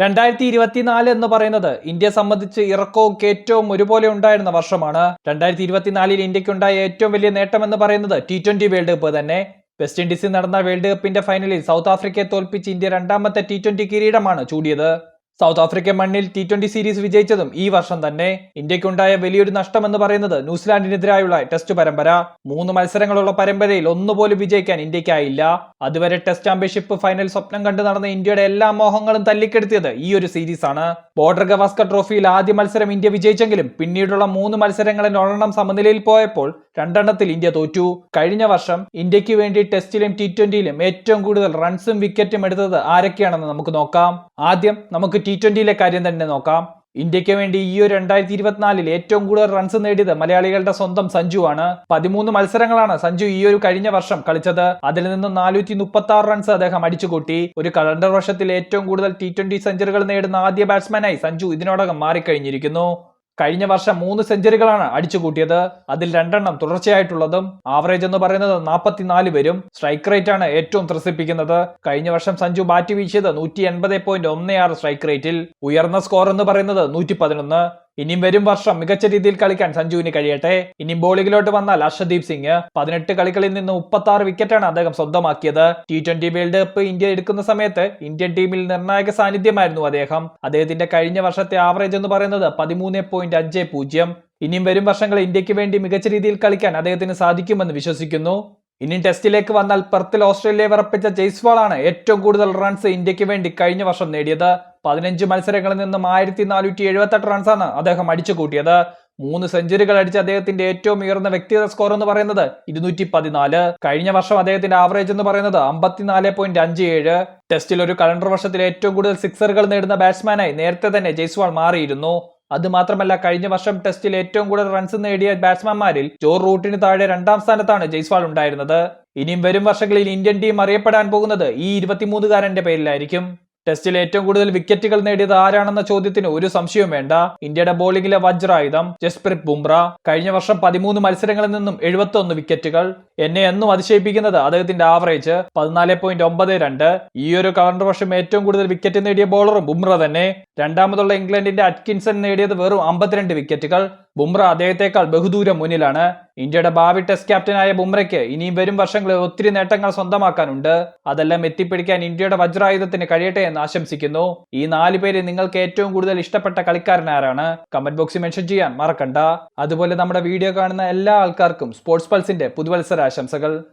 രണ്ടായിരത്തി ഇരുപത്തിനാല് എന്ന് പറയുന്നത് ഇന്ത്യയെ സംബന്ധിച്ച് ഇറക്കവും കയറ്റവും ഒരുപോലെ ഉണ്ടായിരുന്ന വർഷമാണ്. രണ്ടായിരത്തി ഇരുപത്തിനാലിൽ ഇന്ത്യക്കുണ്ടായ ഏറ്റവും വലിയ നേട്ടം എന്ന് പറയുന്നത് ടി ട്വന്റി വേൾഡ് കപ്പ് തന്നെ. വെസ്റ്റ് ഇൻഡീസിൽ നടന്ന വേൾഡ് കപ്പിന്റെ ഫൈനലിൽ സൗത്ത് ആഫ്രിക്കയെ തോൽപ്പിച്ച് ഇന്ത്യ രണ്ടാമത്തെ ടി ട്വന്റി കിരീടമാണ് ചൂടിയത്. സൗത്ത് ആഫ്രിക്കൻ മണ്ണിൽ ടി ട്വന്റി സീരീസ് വിജയിച്ചതും ഈ വർഷം തന്നെ ഇന്ത്യക്കുണ്ടായ വലിയൊരു നഷ്ടമെന്ന് പറയുന്നത് ന്യൂസിലാൻഡിനെതിരായുള്ള ടെസ്റ്റ് പരമ്പര. മൂന്ന് മത്സരങ്ങളുള്ള പരമ്പരയിൽ ഒന്നുപോലും വിജയിക്കാൻ ഇന്ത്യക്കായില്ല. അതുവരെ ടെസ്റ്റ് ചാമ്പ്യൻഷിപ്പ് ഫൈനൽ സ്വപ്നം കണ്ടു നടന്ന ഇന്ത്യയുടെ എല്ലാ മോഹങ്ങളും തല്ലിക്കെടുത്തിയത് ഈ ഒരു സീരീസാണ്. ബോർഡർ ഗവാസ്കർ ട്രോഫിയിൽ ആദ്യ മത്സരം ഇന്ത്യ വിജയിച്ചെങ്കിലും പിന്നീടുള്ള മൂന്ന് മത്സരങ്ങളിൽ ഒരെണ്ണം സമനിലയിൽ പോയപ്പോൾ രണ്ടെണ്ണത്തിൽ ഇന്ത്യ തോറ്റു. കഴിഞ്ഞ വർഷം ഇന്ത്യയ്ക്ക് വേണ്ടി ടെസ്റ്റിലും ടി ട്വന്റിയിലും ഏറ്റവും കൂടുതൽ റൺസും വിക്കറ്റും എടുത്തത് ആരൊക്കെയാണെന്ന് നമുക്ക് നോക്കാം. ആദ്യം നമുക്ക് ടി ട്വന്റിയിലെ കാര്യം തന്നെ നോക്കാം. ഇന്ത്യയ്ക്ക് വേണ്ടി ഈ ഒരു രണ്ടായിരത്തി ഇരുപത്തിനാലിൽ ഏറ്റവും കൂടുതൽ റൺസ് നേടിയത് മലയാളികളുടെ സ്വന്തം സഞ്ജു ആണ്. പതിമൂന്ന് മത്സരങ്ങളാണ് സഞ്ജു ഈ ഒരു കഴിഞ്ഞ വർഷം കളിച്ചത്. അതിൽ നിന്ന് നാനൂറ്റി മുപ്പത്തി ആറ് റൺസ് അദ്ദേഹം അടിച്ചുകൂട്ടി. ഒരു കലണ്ടർ വർഷത്തിൽ ഏറ്റവും കൂടുതൽ ടി ട്വന്റി സെഞ്ചുറികൾ നേടുന്ന ആദ്യ ബാറ്റ്സ്മാനായി സഞ്ജു ഇതിനോടകം മാറിക്കഴിഞ്ഞിരിക്കുന്നു. കഴിഞ്ഞ വർഷം മൂന്ന് സെഞ്ചുറികളാണ് അടിച്ചു കൂട്ടിയത് അതിൽ രണ്ടെണ്ണം തുടർച്ചയായിട്ടുള്ളതും ആവറേജ് എന്ന് പറയുന്നത് നാൽപ്പത്തിനാല് വരും സ്ട്രൈക്ക് റേറ്റ് ആണ് ഏറ്റവും ത്രസിപ്പിക്കുന്നത്. കഴിഞ്ഞ വർഷം സഞ്ജു ബാറ്റ് വീശിയത് നൂറ്റി എൺപത് പോയിന്റ് ഒന്ന് ആറ് സ്ട്രൈക്ക് റേറ്റിൽ. ഉയർന്ന സ്കോർ എന്ന് പറയുന്നത് നൂറ്റി പതിനൊന്ന് ഇനിയും വരും വർഷം മികച്ച രീതിയിൽ കളിക്കാൻ സഞ്ജുവിന് കഴിയട്ടെ. ഇനി ബോളിങ്ങിലോട്ട് വന്നാൽ അർഷദീപ് സിംഗ് പതിനെട്ട് കളികളിൽ നിന്ന് മുപ്പത്തി ആറ് വിക്കറ്റാണ് അദ്ദേഹം സ്വന്തമാക്കിയത്. T twenty World Cup India എടുക്കുന്ന സമയത്ത് ഇന്ത്യൻ ടീമിൽ നിർണായക സാന്നിധ്യമായിരുന്നു അദ്ദേഹം. അദ്ദേഹത്തിന്റെ കഴിഞ്ഞ വർഷത്തെ ആവറേജ് എന്ന് പറയുന്നത് പതിമൂന്ന് പോയിന്റ് അഞ്ച് പൂജ്യം. ഇനിയും വരും വർഷങ്ങളിൽ ഇന്ത്യയ്ക്ക് വേണ്ടി മികച്ച രീതിയിൽ കളിക്കാൻ അദ്ദേഹത്തിന് സാധിക്കുമെന്ന് വിശ്വസിക്കുന്നു. ഇനി ടെസ്റ്റിലേക്ക് വന്നാൽ പെർത്തിൽ ഓസ്ട്രേലിയയെ വിറപ്പിച്ച ജയ്സ്വാളാണ് ഏറ്റവും കൂടുതൽ റൺസ് ഇന്ത്യയ്ക്ക് വേണ്ടി കഴിഞ്ഞ വർഷം നേടിയത്. പതിനഞ്ച് മത്സരങ്ങളിൽ നിന്നും ആയിരത്തി നാനൂറ്റി എഴുപത്തെട്ട് റൺസാണ് അദ്ദേഹം അടിച്ചു കൂട്ടിയത്. മൂന്ന് സെഞ്ചുറികൾ അടിച്ച അദ്ദേഹത്തിന്റെ ഏറ്റവും ഉയർന്ന വ്യക്തിഗത സ്കോർ എന്ന് പറയുന്നത് ഇരുന്നൂറ്റി പതിനാല് കഴിഞ്ഞ വർഷം അദ്ദേഹത്തിന്റെ ആവറേജ് എന്ന് പറയുന്നത് അമ്പത്തിനാല് പോയിന്റ് അഞ്ച് ഏഴ്. ടെസ്റ്റിൽ ഒരു കലണ്ടർ വർഷത്തിൽ ഏറ്റവും കൂടുതൽ സിക്സറുകൾ നേടുന്ന ബാറ്റ്സ്മാനായി നേരത്തെ തന്നെ ജയ്സ്വാൾ മാറിയിരുന്നു. അത് മാത്രമല്ല കഴിഞ്ഞ വർഷം ടെസ്റ്റിൽ ഏറ്റവും കൂടുതൽ റൺസ് നേടിയ ബാറ്റ്സ്മാൻമാരിൽ ജോർ റൂട്ടിന് താഴെ രണ്ടാം സ്ഥാനത്താണ് ജയ്സ്വാൾ ഉണ്ടായിരുന്നത്. ഇനിയും വരും വർഷങ്ങളിൽ ഇന്ത്യൻ ടീം അറിയപ്പെടാൻ പോകുന്നത് ഈ ഇരുപത്തിമൂന്നുകാരന്റെ പേരിലായിരിക്കും. ടെസ്റ്റിൽ ഏറ്റവും കൂടുതൽ വിക്കറ്റുകൾ നേടിയത് ആരാണെന്ന ചോദ്യത്തിന് ഒരു സംശയവും വേണ്ട. ഇന്ത്യയുടെ ബോളിംഗിലെ വജ്രായുധം ജസ്പ്രീത് ബുംറ. കഴിഞ്ഞ വർഷം പതിമൂന്ന് മത്സരങ്ങളിൽ നിന്നും എഴുപത്തി വിക്കറ്റുകൾ. എന്നെ എന്നും അതിശയിപ്പിക്കുന്നത് അദ്ദേഹത്തിന്റെ ആവറേജ് പതിനാല് പോയിന്റ് ഒമ്പത് രണ്ട്. ഈ ഒരു കലണ്ടർ വർഷം ഏറ്റവും കൂടുതൽ വിക്കറ്റ് നേടിയ ബോളറും ബുംറ തന്നെ. രണ്ടാമതുള്ള ഇംഗ്ലണ്ടിന്റെ അറ്റ്കിൻസൺ നേടിയത് വെറും അമ്പത്തിരണ്ട് വിക്കറ്റുകൾ ബുംറ അദ്ദേഹത്തെക്കാൾ ബഹുദൂരം മുന്നിലാണ്. ഇന്ത്യയുടെ ഭാവി ടെസ്റ്റ് ക്യാപ്റ്റനായ ബുംറയ്ക്ക് ഇനിയും വരും വർഷങ്ങളിൽ ഒത്തിരി നേട്ടങ്ങൾ സ്വന്തമാക്കാനുണ്ട്. അതെല്ലാം എത്തിപ്പിടിക്കാൻ ഇന്ത്യയുടെ വജ്രായുധത്തിന് കഴിയട്ടെ എന്ന് ആശംസിക്കുന്നു. ഈ നാല് പേര് നിങ്ങൾക്ക് ഏറ്റവും കൂടുതൽ ഇഷ്ടപ്പെട്ട കളിക്കാരൻ ആരാണ്? കമന്റ് ബോക്സിൽ മെൻഷൻ ചെയ്യാൻ മറക്കണ്ട. അതുപോലെ നമ്മുടെ വീഡിയോ കാണുന്ന എല്ലാ ആൾക്കാർക്കും സ്പോർട്സ് പൾസിന്റെ പുതുവത്സര ആശംസകൾ.